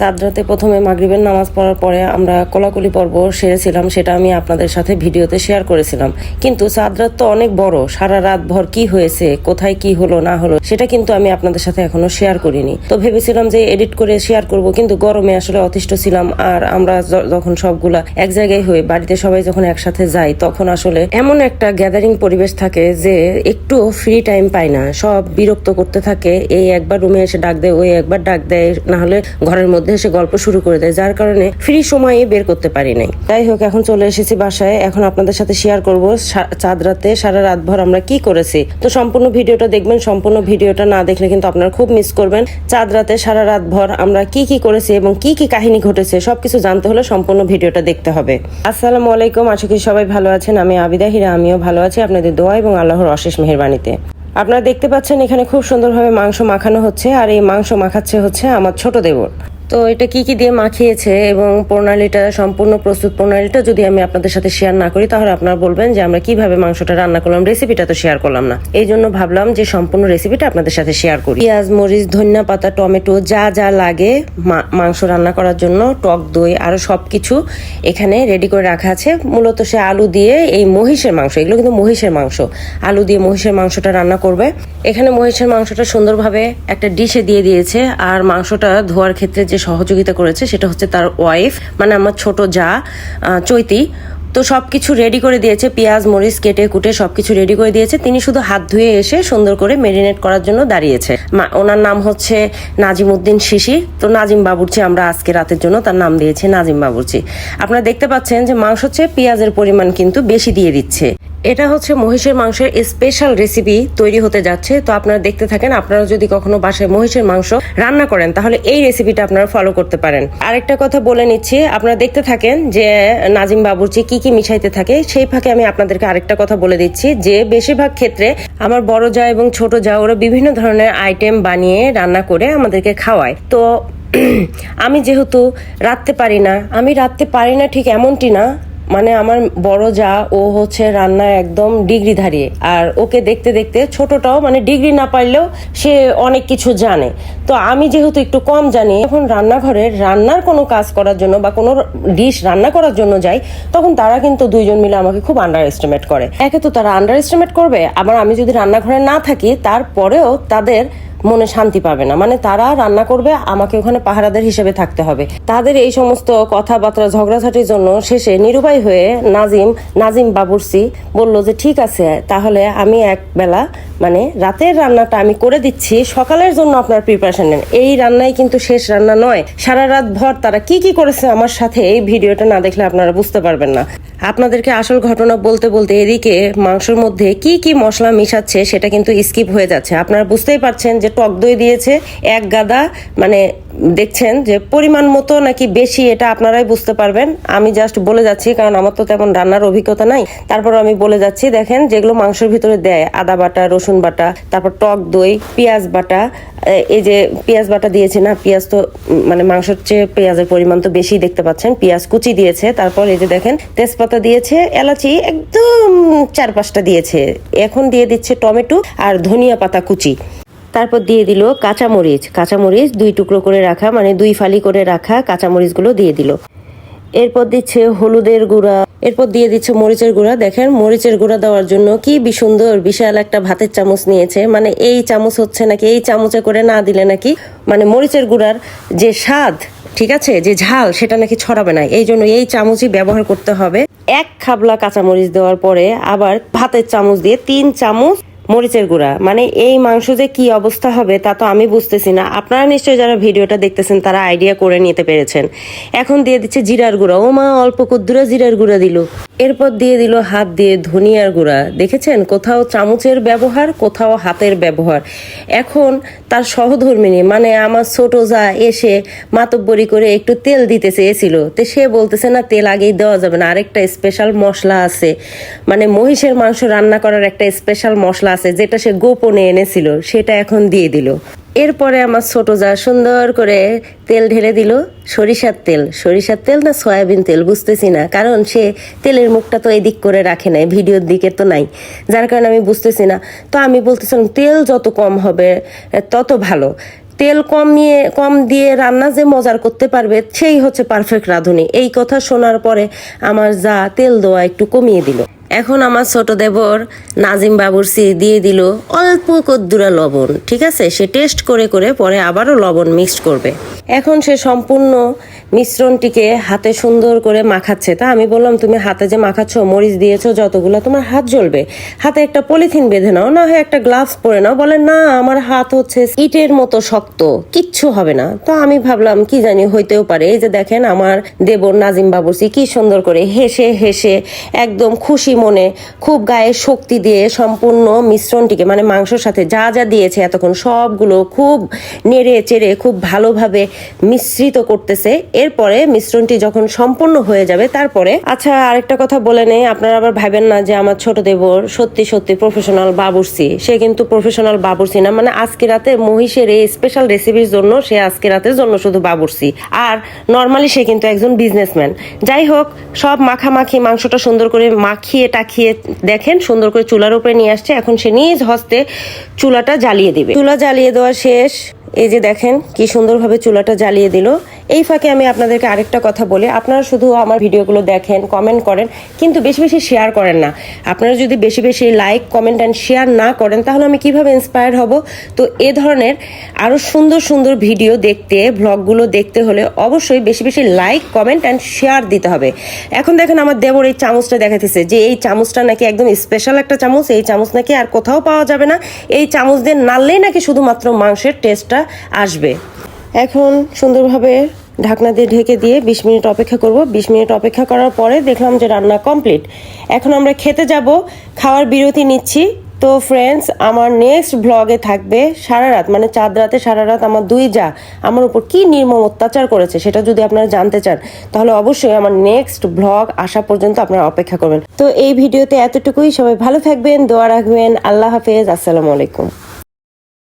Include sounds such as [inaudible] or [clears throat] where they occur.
চাঁদরাতে প্রথমে মাগরিবের নামাজ পড়ার পরে আমরা কোলাকুলি পর্ব সেরেছিলাম, সেটা আমি আপনাদের সাথে ভিডিওতে শেয়ার করেছিলাম। কিন্তু চাঁদরাত তো অনেক বড়, সারা রাত ভর কি হয়েছে, কোথায় কি হলো, না হলো, সেটা কিন্তু আমি আপনাদের সাথে এখনও শেয়ার করিনি। তো ভেবেছিলাম যে এডিট করে শেয়ার করব, কিন্তু গরমে আসলে অতিষ্ঠ ছিলাম, আর আমরা যখন সবগুলা এক জায়গায় হয়ে বাড়িতে সবাই যখন একসাথে যাই, তখন আসলে এমন একটা গ্যাদারিং পরিবেশ থাকে যে একটু ফ্রি টাইম পাই না। সব বিরক্ত করতে থাকে, এই একবার রুমে এসে ডাক দেয়, ওই একবার ডাক দেয়, না হলে ঘরের মধ্যে এসে গল্প শুরু করে দেয়, যার কারণে ফ্রি সময়ে বের করতে পারি নাই। যাই হোক, এখন চলে এসেছি বাসায়। এখন আপনাদের সাথে শেয়ার করব চাঁদ রাতে সারা রাত ভর আমরা কি করেছি। তো সম্পূর্ণ ভিডিওটা দেখবেন, সম্পূর্ণ ভিডিওটা না দেখলে কিন্তু আপনারা খুব মিস করবেন। চাঁদ রাতে সারা রাত ভর আমরা কি কি করেছি এবং কি কি কাহিনী ঘটেছে, সবকিছু জানতে হলে সম্পূর্ণ ভিডিওটা দেখতে হবে। আসসালামু আলাইকুম, আশা করি সবাই ভালো আছেন। আমি আবিদা হিরা, আমিও ভালো আছি। আপনাদের দোয়া এবং আল্লাহর অশেষ মেহেরবানিতে। আপনারা দেখতে পাচ্ছেন এখানে খুব সুন্দরভাবে মাংস মাখানো হচ্ছে, আর এই মাংস মাখাচ্ছে হচ্ছে আমার ছোট দেবর। তো এটা কি কি দিয়ে মাখিয়েছে এবং প্রণালীটা, সম্পূর্ণ প্রস্তুত প্রণালীটা যদি আমি আপনাদের সাথে শেয়ার না করি, তাহলে আপনারা বলবেন যে আমরা কীভাবে মাংসটা রান্না করলাম রেসিপিটা তো শেয়ার করলাম না। এই জন্য ভাবলাম যে সম্পূর্ণ রেসিপিটা আপনাদের সাথে শেয়ার করি। পেঁয়াজ, মরিচ, ধনিয়া পাতা, টমেটো, যা যা লাগে মাংস রান্না করার জন্য, টক, দই, আরও সবকিছু এখানে রেডি করে রাখা আছে। মূলত সে আলু দিয়ে এই মহিষের মাংস, এগুলো কিন্তু মহিষের মাংস। আলু দিয়ে মহিষের মাংসটা রান্না করবে। এখানে মহিষের মাংসটা সুন্দরভাবে একটা ডিশে দিয়ে দিয়েছে, আর মাংসটা ধোয়ার ক্ষেত্রে যে সহযোগিতা করেছে, সেটা হচ্ছে তার ওয়াইফ মানে আমার ছোট যা চৈতি। তো সবকিছু রেডি করে দিয়েছে, পেঁয়াজ, মরিচ, কেটে কুটে সবকিছু রেডি করে দিয়েছে। তিনি শুধু হাত ধুয়ে এসে সুন্দর করে মেরিনেট করার জন্য দাঁড়িয়েছে। ওনার নাম হচ্ছে নাজিম উদ্দিন শিশি। তো নাজিম বাবুর্চি আমরা আজকে রাতের জন্য তার নাম দিয়েছি নাজিম বাবুর্চি। আপনারা দেখতে পাচ্ছেন যে মাংস হচ্ছে পেঁয়াজের পরিমাণ কিন্তু বেশি দিয়ে দিচ্ছে। এটা হচ্ছে মহিষের মাংসের স্পেশাল রেসিপি তৈরি হতে যাচ্ছে। তো আপনারা দেখতে থাকেন, আপনারা যদি কখনো বাসায় মহিষের মাংস রান্না করেন, তাহলে এই রেসিপিটা আপনারা ফলো করতে পারেন। আরেকটা কথা বলে নিচ্ছি, আপনারা দেখতে থাকেন যে নাজিম বাবুর্চি কি কি মিশাইতে থাকে, সেই ফাঁকে আমি আপনাদেরকে আরেকটা কথা বলে দিচ্ছি যে বেশিরভাগ ক্ষেত্রে আমার বড় যা এবং ছোট যা, ওরা বিভিন্ন ধরনের আইটেম বানিয়ে রান্না করে আমাদেরকে খাওয়ায়। তো [clears throat] আমি যেহেতু রাখতে পারি না, আমি রাখতে পারি না ঠিক এমনটি না মানে আমার বড় যা, ও হচ্ছে রান্নায় একদম ডিগ্রিধারী। আর ওকে দেখতে দেখতে ছোটটাও মানে ডিগ্রি না পারলেও সে অনেক কিছু জানে। তো আমি যেহেতু একটু কম জানি এখন রান্নাঘরে রান্নার কোনো কাজ করার জন্য বা কোনো ডিশ রান্না করার জন্য যাই, তখন তারা কিন্তু দুইজন মিলে আমাকে খুব আন্ডার এস্টিমেট করে। একে তো তারা আন্ডার এস্টিমেট করবে। আবার আমি যদি রান্নাঘরে না থাকি, তারপরেও তাদের মনে শান্তি পাবে না। মানে তারা রান্না করবে, আমাকে ওখানে পাহারাদার হিসেবে থাকতে হবে। তাদের এই সমস্ত কথাবার্তা, ঝগড়াঝাটির জন্য শেষে নিরুপায় হয়ে নাজিম নাজিম বাবুরসি বলল যে, ঠিক আছে, তাহলে আমি এক বেলা মানে রাতের রান্নাটা আমি করে দিচ্ছি, সকালের জন্য আপনার প্রিপারেশন নেন। এই রান্নাই কিন্তু শেষ রান্না নয়। সারা রাত ভর তারা কি কি করেছে আমার সাথে এই ভিডিওটা না দেখলে আপনারা বুঝতে পারবেন না। আপনাদেরকে আসল ঘটনা বলতে বলতে এদিকে মাংসের মধ্যে কি কি মশলা মিশাচ্ছে সেটা কিন্তু স্কিপ হয়ে যাচ্ছে। আপনারা বুঝতেই পারছেন যে টক দই দিয়েছে, এক গাদা মানে দেখছেন যে পরিমাণ মতো নাকি বেশি, এটা আপনারাই বুঝতে পারবেন। আমি জাস্ট বলে যাচ্ছি, কারণ আমার তো তেমন রান্নার অভিজ্ঞতা নাই। তারপর আমি বলে যাচ্ছি, দেখেন যেগুলো মাংসের ভিতরে দেয়, আদা বাটা, রসুন বাটা, তারপর টক দই, পেঁয়াজ বাটা এই যে পেঁয়াজ বাটা দিয়েছে না পেঁয়াজ তো মানে মাংসের চেয়ে পেঁয়াজের পরিমাণ তো বেশি দেখতে পাচ্ছেন। পেঁয়াজ কুচি দিয়েছে, তারপর এই যে দেখেন তেজপাতা দিয়েছে, এলাচি একদম চার পাঁচটা দিয়েছে। এখন দিয়ে দিচ্ছে টমেটো আর ধনিয়া পাতা কুচি। তারপর দিয়ে দিল কাঁচামরিচ। কাঁচামরিচ দুই টুকরো করে রাখা মানে দুই ফালি করে রাখা কাঁচামরিচগুলো দিয়ে দিল। এরপর দিচ্ছে হলুদের গুঁড়া। এরপর দিয়ে দিচ্ছে মরিচের গুঁড়া। দেখেন, মরিচের গুঁড়া দেওয়ার জন্য কি সুন্দর, বিশাল একটা ভাতের চামচ নিয়েছে। মানে এই চামচ হচ্ছে নাকি, এই চামচে করে না দিলে নাকি মানে মরিচের গুঁড়ার যে স্বাদ, ঠিক আছে, যে ঝাল, সেটা নাকি ছড়াবে না। এই জন্য এই চামচই ব্যবহার করতে হবে। এক খাবলা কাঁচামরিচ দেওয়ার পরে আবার ভাতের চামচ দিয়ে তিন চামচ মরিচের গুঁড়া। মানে এই মাংস যে কি অবস্থা হবে তা তো আমি বুঝতেছি না। আপনারা নিশ্চয়ই যারা ভিডিওটা দেখতেছেন, তারা আইডিয়া করে নিতে পেরেছেন। এখন দিয়ে দিচ্ছে জিরার গুঁড়া। ও মা অল্প কুদ্দুরা জিরার গুঁড়া দিল। এরপর দিয়ে দিল হাত দিয়ে ধনিয়ার গুঁড়া। দেখেছেন? কোথাও চামচের ব্যবহার, কোথাও হাতের ব্যবহার। এখন তার সহধর্মিনী মানে আমার ছোট যা এসে মাতব্বরি করে একটু তেল দিতে চেয়েছিল তো সে বলতেছে, না, তেল আগেই দেওয়া যাবে না। আরেকটা স্পেশাল মশলা আছে। মানে মহিষের মাংস রান্না করার একটা স্পেশাল মশলা আছে, যেটা সে গোপনে এনেছিল, সেটা এখন দিয়ে দিল। এরপরে আমার ছোট যা সুন্দর করে তেল ঢেলে দিল, সরিষার তেল। সরিষার তেল না সয়াবিন তেল, বুঝতেছি না। কারণ সে তেলের মুখটা তো এদিক করে রাখে নাই, ভিডিওর দিকে তো নাই। যার কারণে আমি বুঝতেছি না। তো আমি বলতেছিলাম, তেল যত কম হবে তত ভালো। তেল কম নিয়ে, কম দিয়ে রান্না যে মজার করতে পারবে, সেই হচ্ছে পারফেক্ট রাঁধুনি। এই কথা শোনার পরে আমার যা তেল দেওয়া একটু কমিয়ে দিল। এখন আমার ছোট দেবর নাজিম বাবুরসি দিয়ে দিল অল্প কদ্দুরা লবণ, ঠিক আছে? সে টেস্ট করে করে পরে আবারও লবণ মিক্সড করবে। এখন সে সম্পূর্ণ মিশ্রণটিকে হাতে সুন্দর করে মাখাচ্ছে। তা আমি বললাম, তুমি হাতে যে মাখাচ্ছ, মরিচ দিয়েছ, যতগুলো তোমার হাত জ্বলবে, হাতে একটা পলিথিন বেঁধে নাও, না হয় একটা গ্লাভস পরে নাও। বলে, না, আমার হাত হচ্ছে ইটের মতো শক্ত, কিচ্ছু হবে না। তো আমি ভাবলাম, কি জানি, হইতেও পারে। এই যে দেখেন, আমার দেবর নাজিম বাবুসি কি সুন্দর করে হেসে হেসে একদম খুশি মনে খুব গায়ে শক্তি দিয়ে সম্পূর্ণ মিশ্রণটিকে মানে মাংসর সাথে যা যা দিয়েছে এতক্ষণ সবগুলো খুব নেড়ে চেড়ে, খুব ভালোভাবে মিশ্রিত করতেছে। এরপরে মিশ্রণটি যখন সম্পূর্ণ হয়ে যাবে, তারপরে আচ্ছা আরেকটা কথা বলে নেই, আপনারা আবার ভাবেন না যে আমার ছোট দেবর সত্যি সত্যি প্রফেশনাল বাবুর্সি সে কিন্তু প্রফেশনাল বাবুর্সি না মানে আজকে রাতে মহিষের এই স্পেশাল রেসিপির জন্য সে আজকে রাতের জন্য শুধু বাবুর্সি আর নর্মালি সে কিন্তু একজন বিজনেসম্যান যাই হোক, সব মাখামাখি মাংসটা সুন্দর করে মাখিয়ে টাখিয়ে দেখেন, সুন্দর করে চুলার উপরে নিয়ে আসছে। এখন সে নিজ হস্তে চুলাটা জ্বালিয়ে দিবে। চুলা জ্বালিয়ে দেওয়া শেষ। এই যে দেখেন, কি সুন্দরভাবে চুলাটা জ্বালিয়ে দিল। এই ফাঁকে আমি আপনাদেরকে আরেকটা কথা বলি। আপনারা শুধু আমার ভিডিওগুলো দেখেন কমেন্ট করেন, কিন্তু বেশি বেশি শেয়ার করেন না। আপনারা যদি বেশি বেশি লাইক কমেন্ট অ্যান্ড শেয়ার না করেন, তাহলে আমি কীভাবে ইন্সপায়ার হব? তো এ ধরনের আরও সুন্দর সুন্দর ভিডিও দেখতে ব্লগগুলো দেখতে হলে অবশ্যই বেশি বেশি লাইক কমেন্ট অ্যান্ড শেয়ার দিতে হবে। এখন দেখেন আমার দেবর এই চামচটা দেখাতেছে যে এই চামচটা নাকি একদম স্পেশাল একটা চামচ, এই চামচ নাকি আর কোথাও পাওয়া যাবে না। এই চামচ দিয়ে নাড়লেই নাকি শুধুমাত্র মাংসের টেস্টটা আসবে। এখন সুন্দরভাবে ঢাকনা দিয়ে ঢেকে দিয়ে বিশ মিনিট অপেক্ষা করব। বিশ মিনিট অপেক্ষা করার পরে দেখলাম যে রান্না কমপ্লিট। এখন আমরা খেতে যাব। খাওয়ার বিরতি নিচ্ছি। তো ফ্রেন্ডস আমার নেক্সট ব্লগে থাকবে সারা রাত মানে চাঁদ রাতে সারা রাত আমার দুই যা, আমার উপর কি নির্মম অত্যাচার করেছে সেটা যদি আপনারা জানতে চান, তাহলে অবশ্যই আমার নেক্সট ব্লগ আসা পর্যন্ত আপনারা অপেক্ষা করবেন। তো এই ভিডিওতে এতটুকুই। সবাই ভালো থাকবেন, দোয়া রাখবেন। আল্লাহ হাফেজ। আসসালামু আলাইকুম।